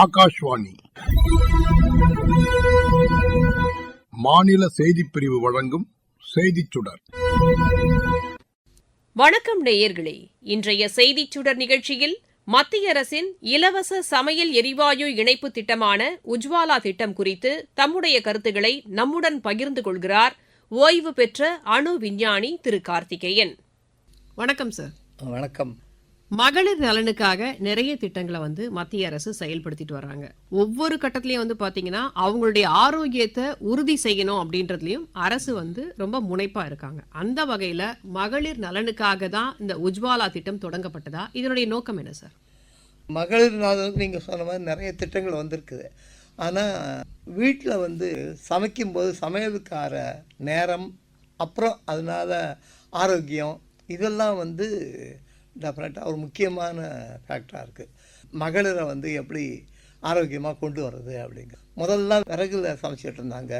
ஆகாஷ்வாணி. மாநில செய்திப் பிரிவு வழங்கும் செய்திச் சுடர். வணக்கம் நேயர்களே. இன்றைய செய்திச் சுடர் நிகழ்ச்சியில் மத்திய அரசின் இலவச சமையல் எரிவாயு இணைப்பு திட்டமான உஜ்வாலா திட்டம் குறித்து தம்முடைய கருத்துக்களை நம்முடன் பகிர்ந்து கொள்கிறார் ஓய்வு பெற்ற அணு விஞ்ஞானி திரு கார்த்திகேயன். வணக்கம் சார் வணக்கம். மகளிர் நலனுக்காக நிறைய திட்டங்களை வந்து மத்திய அரசு செயல்படுத்திட்டு வர்றாங்க. ஒவ்வொரு கட்டத்திலையும் வந்து பாத்தீங்கன்னா அவங்களுடைய ஆரோக்கியத்தை உறுதி செய்யணும் அப்படின்றதுலயும் அரசு வந்து ரொம்ப முனைப்பா இருக்காங்க. அந்த வகையில மகளிர் நலனுக்காக தான் இந்த உஜ்வாலா திட்டம் தொடங்கப்பட்டதா? இதனுடைய நோக்கம் என்ன சார்? மகளிர் நலனுக்கு நீங்கள் சொன்ன மாதிரி நிறைய திட்டங்கள் வந்திருக்குது. ஆனால் வீட்டில் வந்து சமைக்கும்போது சமையலுக்கார நேரம் அப்புறம் அதனால ஆரோக்கியம் இதெல்லாம் வந்து டெஃபினட்டாக ஒரு முக்கியமான ஃபேக்டராக இருக்குது மகளிரை வந்து எப்படி ஆரோக்கியமாக கொண்டு வர்றது அப்படிங்க. முதல்ல விறகுல சமைச்சிட்டு இருந்தாங்க.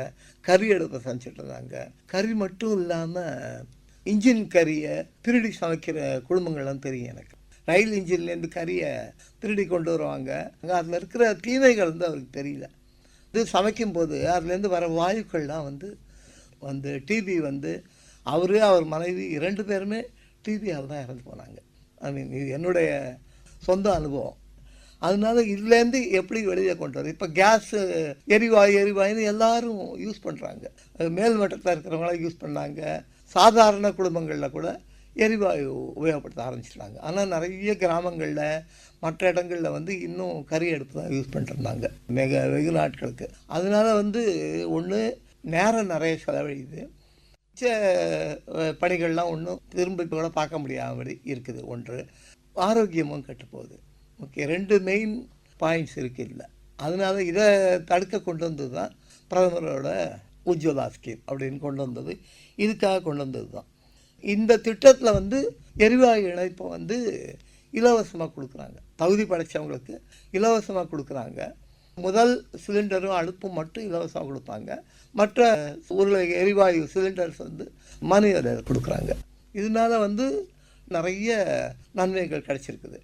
கறி அடுப்பை சமைச்சிட்டு இருந்தாங்க. கறி மட்டும் இல்லாமல் இன்ஜின் கறியை திருடி சமைக்கிற குடும்பங்கள்லாம் தெரியும் எனக்கு. ரயில் இன்ஜின்லேருந்து கறியை திருடி கொண்டு வருவாங்க. அங்கே அதில் இருக்கிற தீமைகள் வந்து அவருக்கு தெரியல. இது சமைக்கும்போது அதுலேருந்து வர வாயுக்கள்லாம் வந்து வந்து டிபி வந்து அவர் அவர் மனைவி இரண்டு பேருமே டிபியால் தான் இறந்து போனாங்க. ஐ மீன் இது என்னுடைய சொந்த அனுபவம். அதனால இதுலேருந்து எப்படி வெளியே கொண்டு வரும் இப்போ கேஸு எரிவாயு எரிவாயுன்னு எல்லாரும் யூஸ் பண்ணுறாங்க மேல் மட்டத்தில் இருக்கிறவங்களாம் யூஸ் பண்ணாங்க. சாதாரண குடும்பங்களில் கூட எரிவாயு உபயோகப்படுத்த ஆரம்பிச்சிட்டாங்க. ஆனால் நிறைய கிராமங்களில் மற்ற இடங்களில் வந்து இன்னும் கறி அடுப்பு தான் யூஸ் பண்ணிட்டுருந்தாங்க. மிக வெகு நாட்களுக்கு அதனால வந்து ஒன்று நேரம் நிறைய செலவழியுது. பணிகள்லாம் ஒன்றும் திரும்ப இப்போ கூட பார்க்க முடியாதபடி இருக்குது. ஒன்று ஆரோக்கியமும் கெட்டுப்போகுது. ஓகே ரெண்டு மெயின் பாயிண்ட்ஸ் இருக்குது இல்லை அதனால் இதை தடுக்க கொண்டு வந்தது தான் பிரதமரோட உஜ்வலா ஸ்கீம் அப்படின்னு கொண்டு வந்தது. இதுக்காக கொண்டு வந்தது தான் இந்த திட்டத்தில் வந்து எரிவாயு இணைப்பை வந்து இலவசமாக கொடுக்குறாங்க. தகுதி படைச்சவங்களுக்கு இலவசமாக கொடுக்குறாங்க. முதல் சிலிண்டரும் அடுப்பும் மட்டும் இலவசமாக கொடுப்பாங்க. மற்ற ஒரு எரிவாயு சிலிண்டர்ஸ் வந்து விலையில் கொடுக்குறாங்க. இதனால வந்து நிறைய நன்மைகள் கிடைச்சிருக்குது.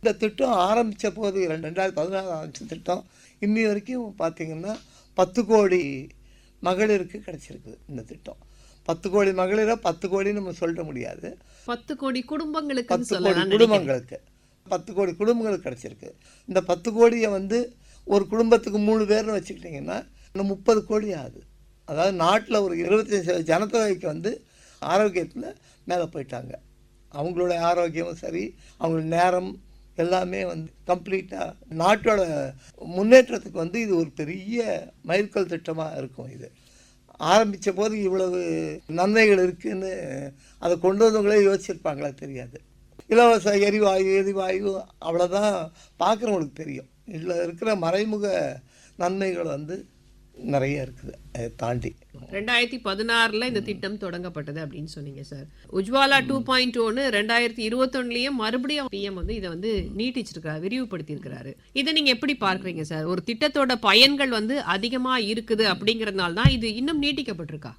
இந்த திட்டம் ஆரம்பித்த போது ரெண்டு ரெண்டாயிரத்தி பதினாறு ஆரம்பித்த திட்டம் இன்னி வரைக்கும் பார்த்தீங்கன்னா பத்து கோடி மகளிருக்கு கிடைச்சிருக்குது இந்த திட்டம். பத்து கோடி மகளிரை பத்து கோடின்னு நம்ம சொல்ல முடியாது. பத்து கோடி குடும்பங்களுக்கு பத்து கோடி குடும்பங்களுக்கு பத்து கோடி குடும்பங்களுக்கு கிடச்சிருக்கு. இந்த பத்து கோடியை வந்து ஒரு குடும்பத்துக்கு மூணு பேர்னு வச்சுக்கிட்டிங்கன்னா இன்னும் முப்பது கோடி ஆகுது. அதாவது நாட்டில் ஒரு இருபத்தஞ்சி ஜனத்தொகைக்கு வந்து ஆரோக்கியத்தில் மேலே போயிட்டாங்க. அவங்களோட ஆரோக்கியமும் சரி அவங்களோட நேரம் எல்லாமே வந்து கம்ப்ளீட்டாக நாட்டோட முன்னேற்றத்துக்கு வந்து இது ஒரு பெரிய மைல்கல் திட்டமாக இருக்கும் இது. ஆரம்பித்த போது இவ்வளவு நன்மைகள் இருக்குதுன்னு அதை கொண்டு வந்தவங்களே யோசிச்சிருப்பாங்களா தெரியாது. இலவச எரிவாயு எரிவாயு அவ்வளோதான் பார்க்குறவங்களுக்கு தெரியும். இதில் இருக்கிற மறைமுக நன்மைகள் வந்து நிறைய இருக்குது. அதை தாண்டி. ரெண்டாயிரத்தி பதினாறுல இந்த திட்டம் தொடங்கப்பட்டது அப்படின்னு சொன்னீங்க சார். உஜ்வாலா டூ பாயிண்ட் ஒன்னு ரெண்டாயிரத்தி இருபத்தொன்னுலயும் மறுபடியும் பிஎம் வந்து இதை வந்து நீட்டிச்சிருக்காரு விரிவுபடுத்தி இருக்கிறாரு இதை நீங்க எப்படி பார்க்கறீங்க சார்? ஒரு திட்டத்தோட பயன்கள் வந்து அதிகமா இருக்குது அப்படிங்கறதுனால தான் இது இன்னும் நீட்டிக்கப்பட்டிருக்கா?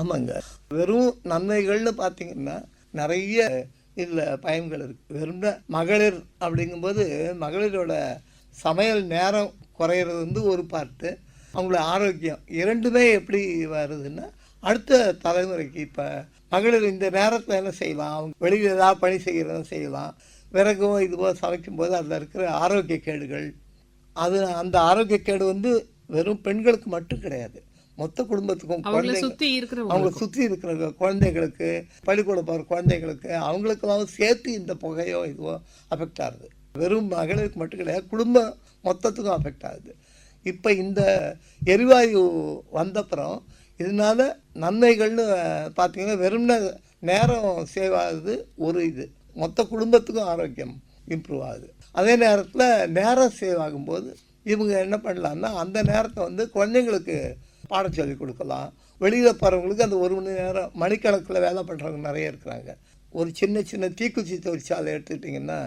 ஆமாங்க. வெறும் நன்மைகள்னு பார்த்தீங்கன்னா நிறைய இதில் பயன்கள் இருக்குது வெறும் மகளிர் அப்படிங்கும்போது மகளிரோட சமையல் நேரம் குறையிறது வந்து ஒரு பார்ட்டு அவங்களோட ஆரோக்கியம். இரண்டுமே எப்படி வருதுன்னா அடுத்த தலைமுறைக்கு இப்போ மகளிர் இந்த நேரத்தில் என்ன செய்யலாம்? அவங்க வெளியில் ஏதாவது பணி செய்கிறதும் செய்யலாம். விறகோ இதுவோ சமைக்கும்போது அதில் இருக்கிற ஆரோக்கிய கேடுகள். அது அந்த ஆரோக்கிய கேடு வந்து வெறும் பெண்களுக்கு மட்டும் கிடையாது. மொத்த குடும்பத்துக்கும் அவங்கள குழந்தைங்க- அவங்களை சுற்றி இருக்கிற குழந்தைங்களுக்கு பள்ளிக்கூடம் போகிற குழந்தைங்களுக்கு அவங்களுக்கெல்லாம் சேர்த்து இந்த புகையோ இதுவோ அஃபெக்ட் ஆகுது. வெறும் மகளிருக்கு மட்டும் கிடையாது குடும்பம் மொத்தத்துக்கும் அஃபெக்ட் ஆகுது. இப்போ இந்த எரிவாயு வந்தப்புறம் இதனால் நன்மைகள்னு பார்த்தீங்கன்னா வெறும்னா நேரம் சேவ் ஆகுது ஒரு இது. மொத்த குடும்பத்துக்கும் ஆரோக்கியம் இம்ப்ரூவ் ஆகுது. அதே நேரத்தில் நேரம் சேவ் ஆகும்போது இவங்க என்ன பண்ணலான்னா அந்த நேரத்தை வந்து குழந்தைங்களுக்கு பாடம் சொல்லி கொடுக்கலாம். வெளியில் போகிறவங்களுக்கு அந்த ஒரு மணி நேரம் மணிக்கணக்கில் வேலை பண்ணுறவங்க நிறைய இருக்கிறாங்க. ஒரு சின்ன சின்ன தீக்குச்சி தொழிற்சாலை எடுத்துக்கிட்டிங்கன்னா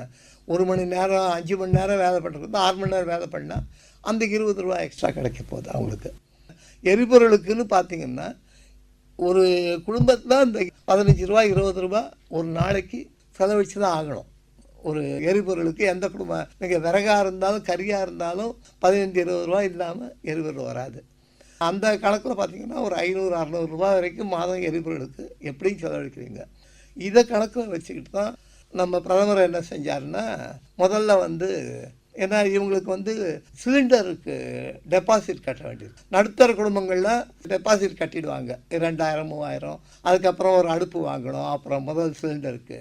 ஒரு மணி நேரம் அஞ்சு மணி நேரம் வேலை பண்ணுறது ஆறு மணி நேரம் வேலை பண்ணால் அந்த இருபது ரூபா எக்ஸ்ட்ரா கிடைக்க போகுது அவங்களுக்கு. எரிபொருளுக்குன்னு பார்த்தீங்கன்னா ஒரு குடும்பத்தில் இந்த பதினஞ்சு ரூபா இருபது ரூபா ஒரு நாளைக்கு செலவழிச்சு தான் ஆகணும். ஒரு எரிபொருளுக்கு எந்த குடும்பம் நீங்கள் விறகா இருந்தாலும் கரியாக இருந்தாலும் பதினஞ்சு இருபது ரூபா இல்லாமல் எரிபொருள் வராது. அந்த கணக்கில் பார்த்தீங்கன்னா ஒரு ஐநூறு அறநூறுரூவா வரைக்கும் மாதம் எரிபொருளுக்கு எப்படியும் செலவழிக்கிறீங்க. இதை கணக்கில் வச்சுக்கிட்டு தான் நம்ம பிரதமர் என்ன செஞ்சாருன்னா முதல்ல வந்து ஏன்னா இவங்களுக்கு வந்து சிலிண்டருக்கு டெபாசிட் கட்ட வேண்டியது நடுத்தர குடும்பங்களில் டெபாசிட் கட்டிடுவாங்க. ரெண்டாயிரம் மூவாயிரம். அதுக்கப்புறம் ஒரு அடுப்பு வாங்கணும். அப்புறம் முதல் சிலிண்டருக்கு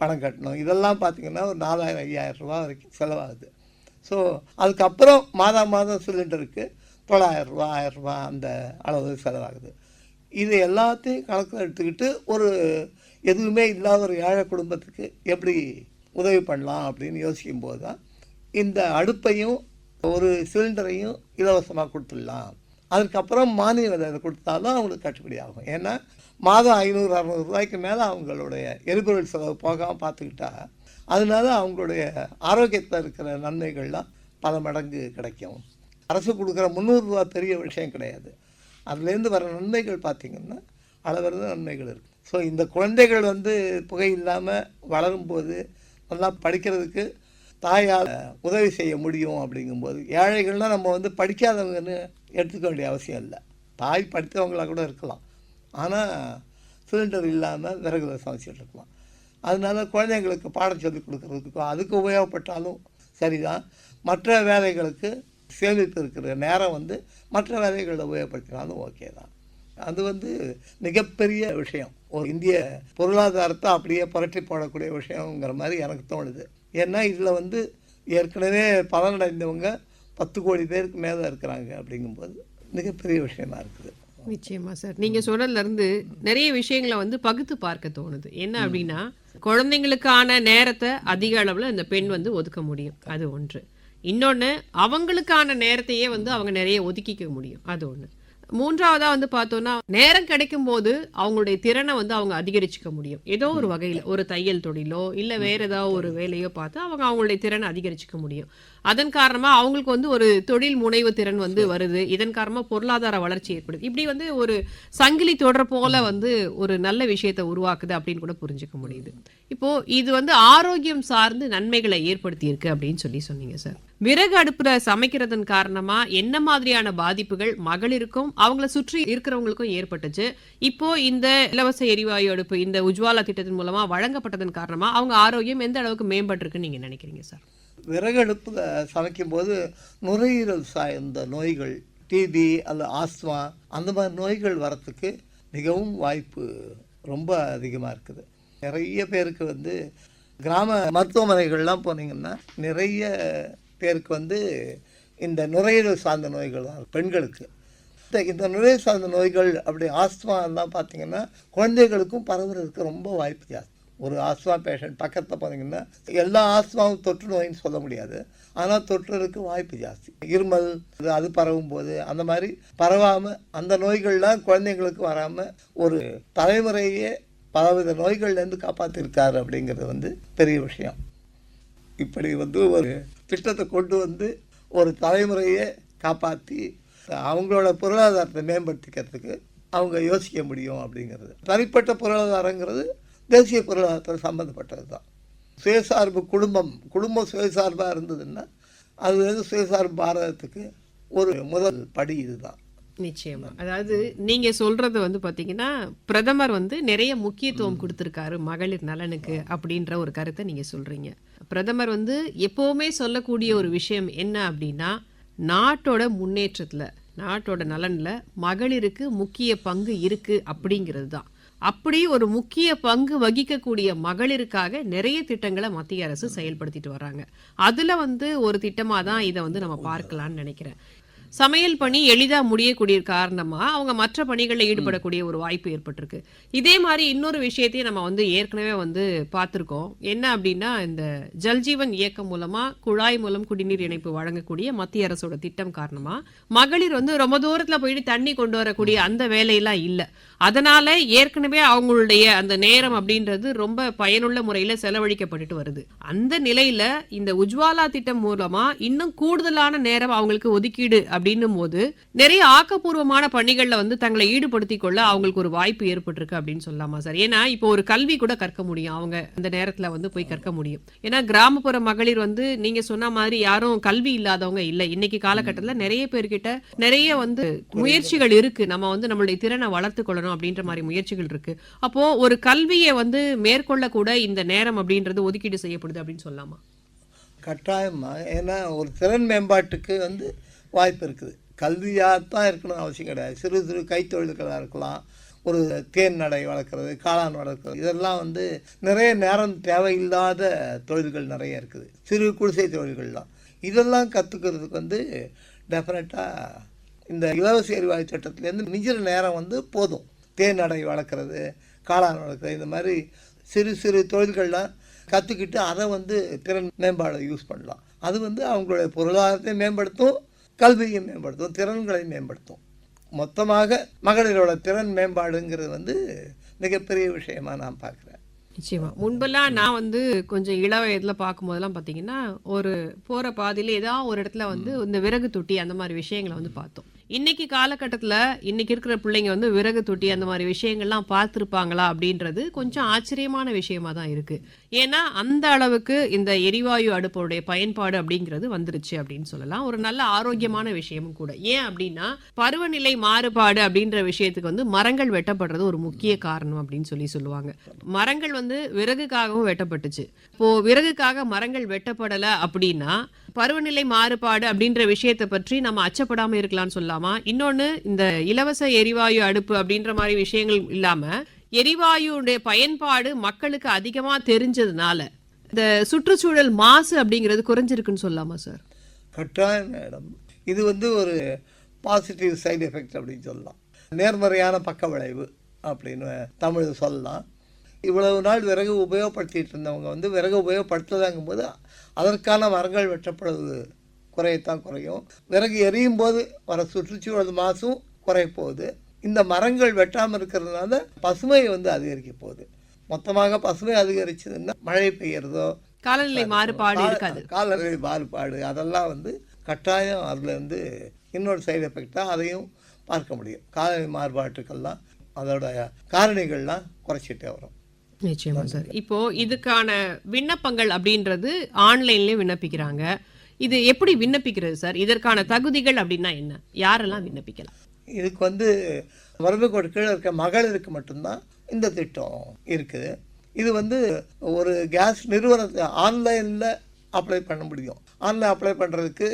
பணம் கட்டணும். இதெல்லாம் பார்த்தீங்கன்னா ஒரு நாலாயிரம் ஐயாயிரம் ரூபா வரைக்கும் செலவாகுது. ஸோ அதுக்கப்புறம் மாதம் மாதம் சிலிண்டருக்கு தொள்ளாயிரம் ரூபா அந்த அளவு செலவாகுது. இது எல்லாத்தையும் கணக்கில் எடுத்துக்கிட்டு ஒரு எதுவுமே இல்லாத ஒரு ஏழை குடும்பத்துக்கு எப்படி உதவி பண்ணலாம் அப்படின்னு யோசிக்கும் போது தான் இந்த அடுப்பையும் ஒரு சிலிண்டரையும் இலவசமாக கொடுத்துடலாம். அதுக்கப்புறம் மானிய விலை கொடுத்தாலும் அவங்களுக்கு கட்டுப்படி ஆகும். ஏன்னா மாதம் ஐநூறு அறநூறு ரூபாய்க்கு மேலே அவங்களுடைய எரிபொருள் செலவு போகாமல் பார்த்துக்கிட்டா அதனால அவங்களுடைய ஆரோக்கியத்தில் இருக்கிற நன்மைகள்லாம் பல மடங்கு கிடைக்கும். அரசு கொடுக்குற முந்நூறுரூவா பெரிய விஷயம் கிடையாது. அதுலேருந்து வர நன்மைகள் பார்த்திங்கன்னா அளவிறந்த நன்மைகள் இருக்குது ஸோ இந்த குழந்தைகள் வந்து புகை இல்லாமல் வளரும்போது நல்லா படிக்கிறதுக்கு தாயால் உதவி செய்ய முடியும் அப்படிங்கும்போது ஏழைகள்னால் நம்ம வந்து படிக்காதவங்கன்னு எடுத்துக்க வேண்டிய அவசியம் இல்லை. தாய் படித்தவங்களாக கூட இருக்கலாம். ஆனால் சிலிண்டர் இல்லாமல் விறகுல சமைச்சிட்டு இருக்கலாம். அதனால குழந்தைங்களுக்கு பாடம் சொல்லி கொடுக்குறதுக்கும் அதுக்கு உபயோகப்பட்டாலும் சரிதான். மற்ற வேலைகளுக்கு சேமிப்பு இருக்கிற நேரம் வந்து மற்ற வேலைகளில் உபயோகப்படுத்தினாலும் ஓகே தான். அது வந்து மிகப்பெரிய விஷயம். ஒரு இந்திய பொருளாதாரத்தை அப்படியே புரட்டி போடக்கூடிய விஷயங்கிற மாதிரி எனக்கு தோணுது. ஏன்னா இதில் வந்து ஏற்கனவே பலனடைந்தவங்க பத்து கோடி பேருக்கு மேலே இருக்கிறாங்க அப்படிங்கும்போது மிகப்பெரிய விஷயமா இருக்குது. நிச்சயமா சார். நீங்க சொன்னதுல இருந்து நிறைய விஷயங்களை வந்து பகுத்து பார்க்க தோணுது. என்ன அப்படின்னா குழந்தைங்களுக்கான நேரத்தை அதிக அளவுல இந்த பெண் வந்து ஒதுக்க முடியும். அது ஒன்று. இன்னொன்னு அவங்களுக்கான நேரத்தையே வந்து அவங்க நிறைய ஒதுக்கிக்க முடியும். அது ஒண்ணு. மூன்றாவதா வந்து பார்த்தோம்னா நேரம் கிடைக்கும் போது அவங்களுடைய திறனை வந்து அவங்க அதிகரிச்சுக்க முடியும். ஏதோ ஒரு வகையில ஒரு தையல் தொழிலோ இல்ல வேற ஏதாவது ஒரு வேலையோ பார்த்து அவங்க அவங்களுடைய திறனை அதிகரிச்சுக்க முடியும். அதன் காரணமா அவங்களுக்கு வந்து ஒரு தொழில் முனைவு திறன் வந்து வருது. இதன் காரணமா பொருளாதார வளர்ச்சி ஏற்படுது. இப்படி வந்து ஒரு சங்கிலி தொடர் போல வந்து ஒரு நல்ல விஷயத்தை உருவாக்குது அப்படின்னு கூட புரிஞ்சுக்க முடியுது. இப்போது இது வந்து ஆரோக்கியம் சார்ந்து நன்மைகளை ஏற்படுத்தியிருக்கு அப்படின்னு சொல்லி சொன்னீங்க சார். விறகு அடுப்புல சமைக்கிறதன் காரணமா என்ன மாதிரியான பாதிப்புகள் மகளிருக்கும் அவங்கள சுற்றி இருக்கிறவங்களுக்கும் ஏற்பட்டுச்சு. இப்போ இந்த இலவச எரிவாயு அடுப்பு இந்த உஜ்வாலா திட்டத்தின் மூலமா வழங்கப்பட்டதன் காரணமா அவங்க ஆரோக்கியம் எந்த அளவுக்கு மேம்பட்டிருக்குன்னு நீங்க நினைக்கிறீங்க சார்? விறகு அடுப்பில் சமைக்கும்போது நுரையீரல் சார்ந்த நோய்கள் டிபி அல்லது ஆஸ்துமா அந்த மாதிரி நோய்கள் வரத்துக்கு மிகவும் வாய்ப்பு ரொம்ப அதிகமாக இருக்குது. நிறைய பேருக்கு வந்து கிராம மருத்துவமனைகள்லாம் போனீங்கன்னா நிறைய பேருக்கு வந்து இந்த நுரையீரல் சார்ந்த நோய்கள் தான் பெண்களுக்கு. இந்த- நுரையீரல் சார்ந்த நோய்கள் அப்படி ஆஸ்துமா எல்லாம் பார்த்தீங்கன்னா குழந்தைகளுக்கும் பரவுறதுக்கு ரொம்ப வாய்ப்பு ஜாஸ்தி. ஒரு ஆஸ்துமா பேஷண்ட் பக்கத்தில் போனீங்கன்னா எல்லா ஆஸ்துமாவும் தொற்று நோயின்னு சொல்ல முடியாது. ஆனால் தொற்றுறதுக்கு வாய்ப்பு ஜாஸ்தி. இருமல் இது அது பரவும் போது அந்த மாதிரி பரவாமல் அந்த நோய்கள்லாம் குழந்தைங்களுக்கு வராமல் ஒரு தலைமுறையே பலவித நோய்கள்லேருந்து காப்பாற்றிருக்காரு அப்படிங்கிறது வந்து பெரிய விஷயம். இப்படி வந்து ஒரு திட்டத்தை கொண்டு வந்து ஒரு தலைமுறையை காப்பாற்றி அவங்களோட பொருளாதாரத்தை மேம்படுத்திக்கிறதுக்கு அவங்க யோசிக்க முடியும் அப்படிங்கிறது. தனிப்பட்ட பொருளாதாரங்கிறது தேசிய பொருளாதாரத்தில் சம்மந்தப்பட்டது தான். சுயசார்பு குடும்பம் குடும்பம் சுயசார்பாக இருந்ததுன்னா அது வந்து சுயசார்பு பாரதத்துக்கு ஒரு முதல் படி இதுதான். நிச்சயமா. அதாவது நீங்க சொல்றது வந்து பாத்தீங்கன்னா பிரதமர் வந்து நிறைய முக்கியத்துவம் கொடுத்திருக்காரு மகளிர் நலனுக்கு அப்படின்ற ஒரு கருத்தை நீங்க சொல்றீங்க. பிரதமர் வந்து எப்பவுமே சொல்லக்கூடிய ஒரு விஷயம் என்ன அப்படின்னா நாட்டோட முன்னேற்றத்துல நாட்டோட நலன்ல மகளிருக்கு முக்கிய பங்கு இருக்கு அப்படிங்கிறது தான். அப்படி ஒரு முக்கிய பங்கு வகிக்கக்கூடிய மகளிருக்காக நிறைய திட்டங்களை மத்திய அரசு செயல்படுத்திட்டு வராங்க அதுல வந்து ஒரு திட்டமா தான் இதை வந்து நம்ம பார்க்கலாம்னு நினைக்கிறேன். சமையல் பணி எளிதாக முடியக்கூடிய காரணமாக அவங்க மற்ற பணிகளில் ஈடுபடக்கூடிய ஒரு வாய்ப்பு ஏற்பட்டிருக்கு. இதே மாதிரி இன்னொரு விஷயத்தையும் நம்ம வந்து ஏற்கனவே வந்து பார்த்துருக்கோம். என்ன அப்படின்னா இந்த ஜல்ஜீவன் இயக்கம் மூலமாக குழாய் மூலம் குடிநீர் இணைப்பு வழங்கக்கூடிய மத்திய அரசோட திட்டம் காரணமாக மகளிர் வந்து ரொம்ப தூரத்தில் போயிட்டு தண்ணி கொண்டு வரக்கூடிய அந்த வேலையெல்லாம் இல்லை. அதனால ஏற்கனவே அவங்களுடைய அந்த நேரம் அப்படின்றது ரொம்ப பயனுள்ள முறையில் செலவழிக்கப்பட்டுட்டு வருது. அந்த நிலையில இந்த உஜ்வாலா திட்டம் மூலமா இன்னும் கூடுதலான நேரம் அவங்களுக்கு ஒதுக்கீடு அப்படின்னும் போது நிறைய ஆக்கப்பூர்வமான பணிகளில் வந்து தங்களை ஈடுபடுத்திக் கொள்ள அவங்களுக்கு ஒரு வாய்ப்பு ஏற்பட்டிருக்கு அப்படின்னு சொல்லலாமா சார்? ஏன்னா இப்போ ஒரு கல்வி கூட கற்க முடியும். அவங்க அந்த நேரத்தில் வந்து போய் கற்க முடியும். ஏன்னா கிராமப்புற மகளிர் வந்து நீங்க சொன்ன மாதிரி யாரும் கல்வி இல்லாதவங்க இல்லை. இன்னைக்கு காலகட்டத்தில் நிறைய பேர்கிட்ட நிறைய வந்து முயற்சிகள் இருக்கு. நம்ம வந்து நம்மளுடைய திறனை வளர்த்து கொள்ளணும் அப்படின்ற மாதிரி முயற்சிகள் இருக்கு. அப்போ ஒரு கல்வியை வந்து மேற்கொள்ள கூட இந்த நேரம் அப்படின்றது ஒதுக்கீடு செய்யப்படுது அப்படின்னு சொல்லலாமா? கட்டாயமா. ஏன்னா ஒரு திறன் மேம்பாட்டுக்கு வந்து வாய்ப்பு இருக்குது. கல்வியாக தான் இருக்கணும் அவசியம் கிடையாது. சிறு சிறு கைத்தொழில்களாக இருக்கலாம். ஒரு தேன் நடை வளர்க்குறது காளான் வளர்க்குறது. இதெல்லாம் வந்து நிறைய நேரம் தேவையில்லாத தொழில்கள் நிறைய இருக்குது. சிறு குடிசை தொழில்கள்லாம். இதெல்லாம் கற்றுக்கிறதுக்கு வந்து டெஃபினட்டாக இந்த இலவச எரிவாயு திட்டத்துலேருந்து மிஞ்சிற நேரம் வந்து போதும். தேன் நடை வளர்க்குறது காளான் வளர்க்குறது இந்த மாதிரி சிறு சிறு தொழில்கள்லாம் கற்றுக்கிட்டு அதை வந்து திறன் மேம்பாடு யூஸ் பண்ணலாம். அது வந்து அவங்களுடைய பொருளாதாரத்தை மேம்படுத்தும். கல்வியை மேம்படுத்தும் திறன்களை மேம்படுத்தும். மொத்தமாக மகளிரோட திறன் மேம்பாடுங்கிறது வந்து மிகப்பெரிய விஷயமா நான் பார்க்குறேன். நிச்சயமா. முன்பெல்லாம் நான் வந்து கொஞ்சம் இள வயதுல பார்க்கும்போதெல்லாம் பாத்தீங்கன்னா ஒரு போற பாதையில ஏதாவது ஒரு இடத்துல வந்து இந்த விறகு தொட்டி அந்த மாதிரி விஷயங்களை வந்து பார்த்தோம். இன்னைக்கு காலகட்டத்தில் இன்னைக்கு இருக்கிற பிள்ளைங்க வந்து விறகு தொட்டி அந்த மாதிரி விஷயங்கள்லாம் பார்த்துருப்பாங்களா அப்படின்றது கொஞ்சம் ஆச்சரியமான விஷயமா தான் இருக்கு. ஏன்னா அந்த அளவுக்கு இந்த எரிவாயு அடுப்போடைய பயன்பாடு அப்படிங்கிறது வந்துருச்சு அப்படின்னு சொல்லலாம். ஒரு நல்ல ஆரோக்கியமான விஷயமும் கூட. ஏன் அப்படின்னா பருவநிலை மாறுபாடு அப்படின்ற விஷயத்துக்கு வந்து மரங்கள் வெட்டப்படுறது ஒரு முக்கிய காரணம் அப்படின்னு சொல்லி சொல்லுவாங்க. மரங்கள் வந்து விறகுக்காகவும் வெட்டப்பட்டுச்சு. இப்போ விறகுக்காக மரங்கள் வெட்டப்படலை அப்படின்னா பருவநிலை மாறுபாடு அப்படின்ற விஷயத்தை பற்றி நம்ம அச்சப்படாம இருக்கலாம்னு சொல்லலாமா இன்னொன்னு இந்த இலவச எரிவாயு அடுப்பு அப்படின்ற மாதிரி விஷயங்கள் இல்லாம எரிவாயுடைய பயன்பாடு மக்களுக்கு அதிகமா தெரிஞ்சதுனால இந்த சுற்றுச்சூழல் மாசு அப்படிங்கிறது குறைஞ்சிருக்குன்னு சொல்லலாமா சார்? கட்டாயம் மேடம். இது வந்து ஒரு பாசிட்டிவ் சைடு எஃபெக்ட் அப்படின்னு சொல்லலாம். நேர்மறையான பக்க விளைவு அப்படின்னு தமிழ் சொல்லலாம். இவ்வளவு நாள் விறகு உபயோகப்படுத்திட்டு இருந்தவங்க வந்து விறகு உபயோகப்படுத்ததாங்கும் போது அதற்கான மரங்கள் வெட்டப்படுவது குறையத்தான் குறையும். விறகு எரியும் போது வர சுற்றுச்சூழல் மாசும் குறைய போகுது இந்த மரங்கள் வெட்டாமல் இருக்கிறதுனால பசுமை வந்து அதிகரிக்க போகுது. மொத்தமாக பசுமை அதிகரிச்சதுன்னா மழை பெய்யறதோ காலநிலை மாறுபாடு இருக்காது. காலநிலை மாறுபாடு அதெல்லாம் வந்து கட்டாயம் அதில் வந்து இன்னொரு சைடு எஃபெக்டாக அதையும் பார்க்க முடியும். காலநிலை மாறுபாட்டுக்கெல்லாம் அதோட காரணிகள்லாம் குறைச்சிட்டே வரும். நிச்சயமா சார். இப்போ இதுக்கான விண்ணப்பங்கள் அப்படின்றது ஆன்லைன்லயே விண்ணப்பிக்கிறாங்க. இது எப்படி விண்ணப்பிக்கிறது சார்? இதற்கான தகுதிகள் அப்படின்னா என்ன? யாரெல்லாம் விண்ணப்பிக்கலாம்? இதுக்கு வந்து கோட்டு கீழே இருக்க மகளிருக்கு மட்டும்தான் இந்த திட்டம் இருக்குது. இது வந்து ஒரு கேஸ் நிறுவனத்தை ஆன்லைனில் அப்ளை பண்ண முடியும். ஆன்லைன் அப்ளை பண்ணுறதுக்கு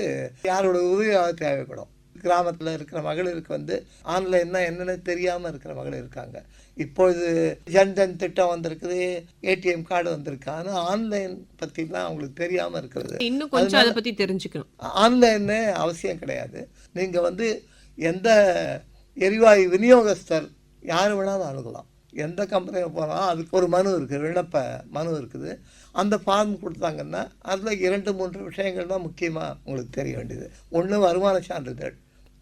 யாரோட உதவியாக தேவைப்படும். கிராமத்தில் இருக்கிற மகளிருக்கு வந்து ஆன்லைன்னா என்னென்னு தெரியாமல் இருக்கிற மகளிர் இருக்காங்க. இப்பொழுது ஜன்தன் திட்டம் வந்திருக்குது ஏடிஎம் கார்டு வந்திருக்கு. ஆனால் ஆன்லைன் பற்றிலாம் அவங்களுக்கு தெரியாமல் இருக்கிறது. இன்னும் கொஞ்சம் அதை பத்தி தெரிஞ்சுக்கணும். ஆன்லைன்னு அவசியம் கிடையாது. நீங்கள் வந்து எந்த எரிவாயு விநியோகஸ்தர் யார் வேணாலும் அணுகலாம். எந்த கம்பெனியில் போனாலும் அதுக்கு ஒரு மனு இருக்குது விண்ணப்ப மனு இருக்குது. அந்த ஃபார்ம் கொடுத்தாங்கன்னா அதில் இரண்டு மூன்று விஷயங்கள் தான் முக்கியமாக உங்களுக்கு தெரிய வேண்டியது. ஒன்று வருமான சான்றிதழ்.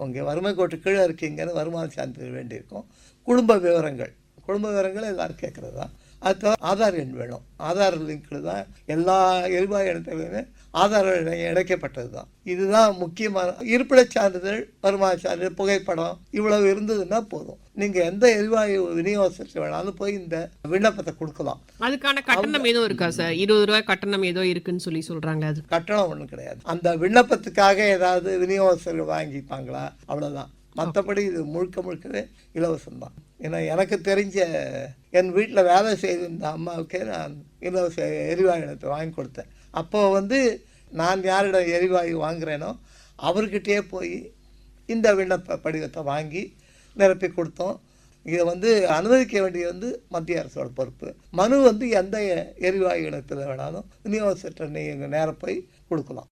உங்கள் வறுமை கோட்டு கீழே இருக்கீங்கன்னு வருமான சான்றிதழ் வேண்டியிருக்கும். குடும்ப விவரங்கள். குடும்ப விவரங்கள் எல்லாரும் கேட்குறது தான். அது தவிர ஆதார் எண் வேணும். ஆதார் லிங்க்கில் தான் எல்லா எரிவாயு இடத்துலையுமே ஆதார் இணைக்கப்பட்டது தான். இதுதான் முக்கியமான இருப்பிடச் சான்றிதழ் வருமான சான்றிதழ் புகைப்படம் இவ்வளவு இருந்ததுன்னா போதும். நீங்கள் எந்த எரிவாயு விநியோகத்தை வேணாலும் போய் இந்த விண்ணப்பத்தை கொடுக்கலாம். அதுக்கான கட்டணம் ஏதோ இருக்கா சார்? இருபது ரூபாய் கட்டணம் ஏதோ இருக்குன்னு சொல்லி சொல்றாங்க அது. கட்டணம் ஒன்றும் கிடையாது. அந்த விண்ணப்பத்துக்காக ஏதாவது விநியோகஸ்தர்கள் வாங்கிப்பாங்களா? அவ்வளோதான் மற்றபடி இது முழுக்க முழுக்கவே இலவசம்தான். ஏன்னா எனக்கு தெரிஞ்ச என் வீட்டில் வேலை செய்திருந்த அம்மாவுக்கே நான் இலவச எரிவாயு இனத்தை வாங்கி கொடுத்தேன். அப்போ வந்து நான் யாரிடம் எரிவாயு வாங்குறேனோ அவர்கிட்டயே போய் இந்த விண்ணப்ப படிவத்தை வாங்கி நிரப்பி கொடுத்தோம். இதை வந்து அனுமதிக்க வேண்டியது வந்து மத்திய அரசோட பொறுப்பு. மனு வந்து எந்த எரிவாயு இனத்தில் வேணாலும் விநியோகஸ்தர் நீங்கள் நேரம் போய் கொடுக்கலாம்.